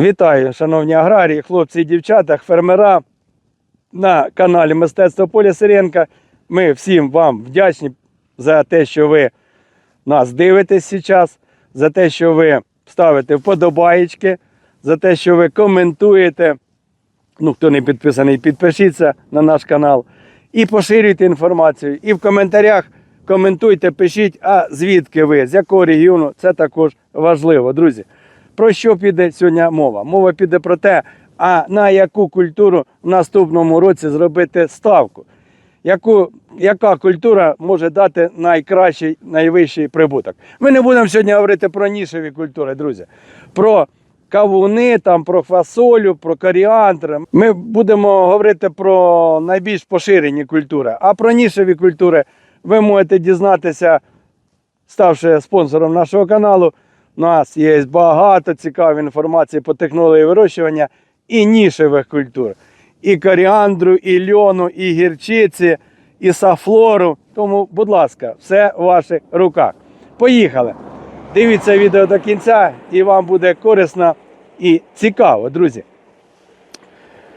Вітаю, шановні аграрії, хлопці і дівчата, фермера на каналі Мистецтво Поля Сиренка. Ми всім вам вдячні за те, що ви нас дивитесь зараз, за те, що ви ставите вподобаєчки, за те, що ви коментуєте. Ну, хто не підписаний, підпишіться на наш канал і поширюйте інформацію. І в коментарях коментуйте, пишіть, а звідки ви, з якого регіону, це також важливо, друзі. Про що піде сьогодні мова? Мова піде про те, а на яку культуру в наступному році зробити ставку. Яку, яка культура може дати найкращий, найвищий прибуток? Ми не будемо сьогодні говорити про нішеві культури, друзі. Про кавуни, там, про фасолю, про коріандр. Ми будемо говорити про найбільш поширені культури. А про нішеві культури ви можете дізнатися, ставши спонсором нашого каналу. У нас є багато цікавої інформації по технології вирощування і нішевих культур. І коріандру, і льону, і гірчиці, і сафлору. Тому, будь ласка, все в ваших руках. Поїхали! Дивіться відео до кінця, і вам буде корисно і цікаво, друзі.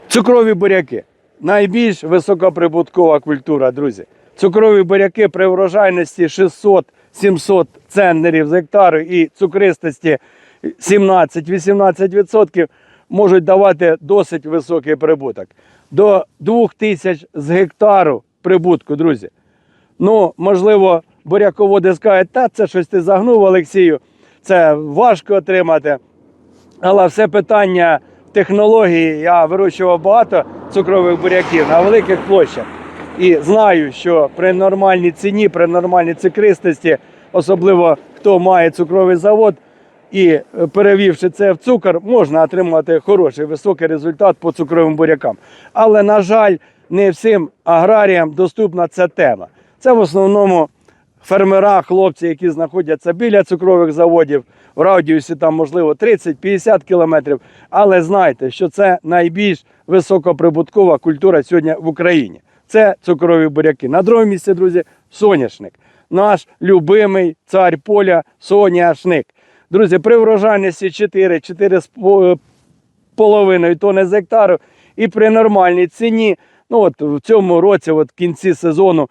Цукрові буряки найбільш високоприбуткова культура, друзі. Цукрові буряки при врожайності 600-700 центнерів з гектару і цукристості 17-18% можуть давати досить високий прибуток. До 2000 з гектару прибутку, друзі. Ну, можливо, буряководи скажуть, та це щось ти загнув, Олексію, це важко отримати. Але все питання технології. Я вирощував багато цукрових буряків на великих площах. І знаю, що при нормальній ціні, при нормальній цикристості, особливо хто має цукровий завод, і е, перевівши це в цукор, можна отримати хороший високий результат по цукровим бурякам. Але, на жаль, не всім аграріям доступна ця тема. Це в основному фермера, хлопці, які знаходяться біля цукрових заводів, в радіусі там, можливо, 30-50 кілометрів. Але знайте, що це найбільш високоприбуткова культура сьогодні в Україні. Це цукрові буряки. На другому місці, друзі, соняшник. Наш любимий цар поля соняшник. Друзі, при врожайності 4-4,5 половиною тонни з гектару і при нормальній ціні. Ну от в цьому році, от в кінці сезону, е,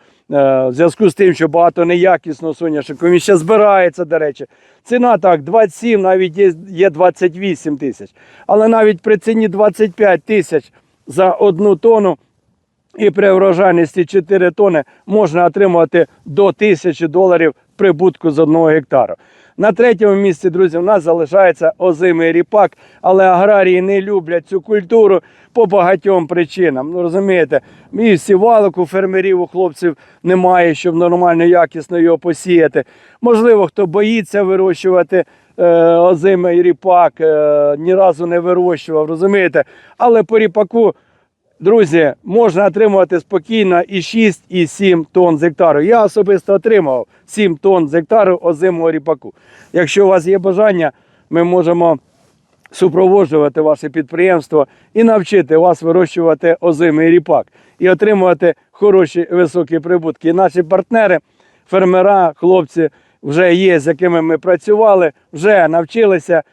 в зв'язку з тим, що багато неякісного соняшнику, він ще збирається, до речі. Ціна так, 27, навіть є, є 28 тисяч. Але навіть при ціні 25 тисяч за одну тонну і при врожайності 4 тони можна отримувати до 1000 доларів прибутку з одного гектару. На третьому місці, друзі, у нас залишається озимий ріпак, але аграрії не люблять цю культуру по багатьом причинам. Ну розумієте, і сівалок у фермерів, у хлопців немає, щоб нормально, якісно його посіяти. Можливо, хто боїться вирощувати е, озимий ріпак, е, ні разу не вирощував, розумієте? Але по ріпаку Друзі, можна отримувати спокійно і 6, і 7 тонн з гектару. Я особисто отримав 7 тонн з гектару озимого ріпаку. Якщо у вас є бажання, ми можемо супроводжувати ваше підприємство і навчити вас вирощувати озимий ріпак і отримувати хороші високі прибутки. І наші партнери, фермера, хлопці вже є, з якими ми працювали, вже навчилися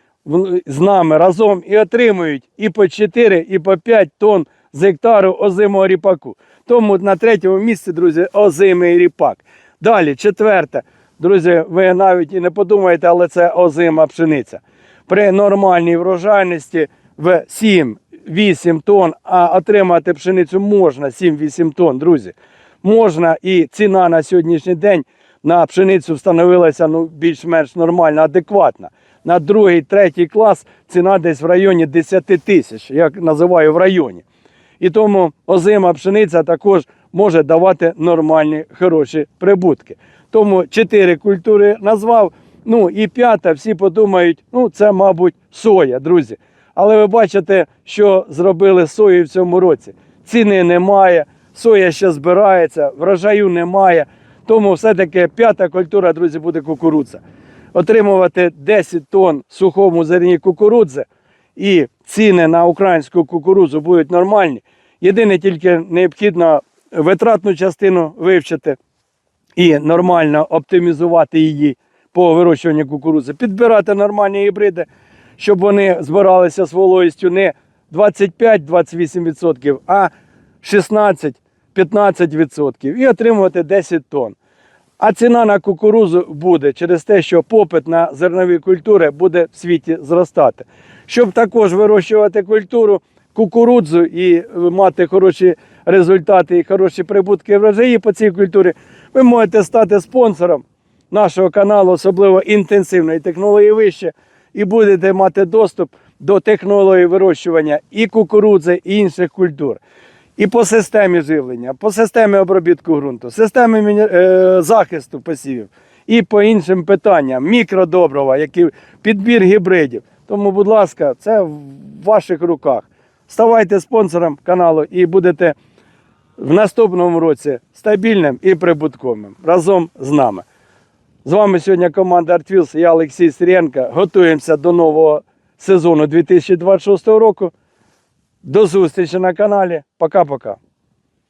з нами разом і отримують і по 4, і по 5 тонн з гектару озимого ріпаку. Тому на третьому місці, друзі, озимий ріпак. Далі, четверте. Друзі, ви навіть і не подумаєте, але це озима пшениця. При нормальній врожайності в 7-8 тонн, а отримати пшеницю можна 7-8 тонн, друзі. Можна і ціна на сьогоднішній день на пшеницю встановилася ну, більш-менш нормальна, адекватна. На другий, третій клас ціна десь в районі 10 тисяч, як називаю в районі. І тому озима пшениця також може давати нормальні хороші прибутки. Тому чотири культури назвав. Ну і п'ята, всі подумають, ну це, мабуть, соя, друзі. Але ви бачите, що зробили з соєю в цьому році. Ціни немає, соя ще збирається, врожаю немає. Тому все-таки п'ята культура, друзі, буде кукурудза. Отримувати 10 тонн сухому зерні кукурудзи і ціни на українську кукурудзу будуть нормальні. Єдине тільки необхідно витратну частину вивчити і нормально оптимізувати її по вирощуванню кукурудзи, підбирати нормальні гібриди, щоб вони збиралися з вологістю не 25-28%, а 16-15% і отримувати 10 тонн. А ціна на кукурузу буде через те, що попит на зернові культури буде в світі зростати. Щоб також вирощувати культуру, кукурудзу і мати хороші результати і хороші прибутки врожаї по цій культурі, ви можете стати спонсором нашого каналу, особливо інтенсивної технології вище, і будете мати доступ до технології вирощування і кукурудзи, і інших культур. І по системі живлення, по системі обробітку ґрунту, системі е, захисту посівів і по іншим питанням, мікродобрива, які підбір гібридів. Тому, будь ласка, це в ваших руках. Ставайте спонсором каналу і будете в наступному році стабільним і прибутковим разом з нами. З вами сьогодні команда Артвілс, я Олексій Сиренко. Готуємося до нового сезону 2026 року. До зустрічі на каналі. Пока-пока.